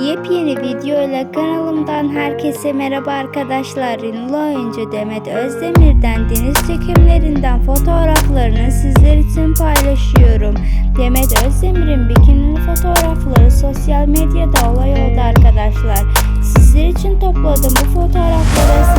Yepyeni video ile kanalımdan herkese merhaba arkadaşlar. Ünlü oyuncu Demet Özdemir'den deniz çekimlerinden fotoğraflarını sizler için paylaşıyorum. Demet Özdemir'in bikinili fotoğrafları sosyal medyada olay oldu arkadaşlar. Sizler için topladım bu fotoğrafları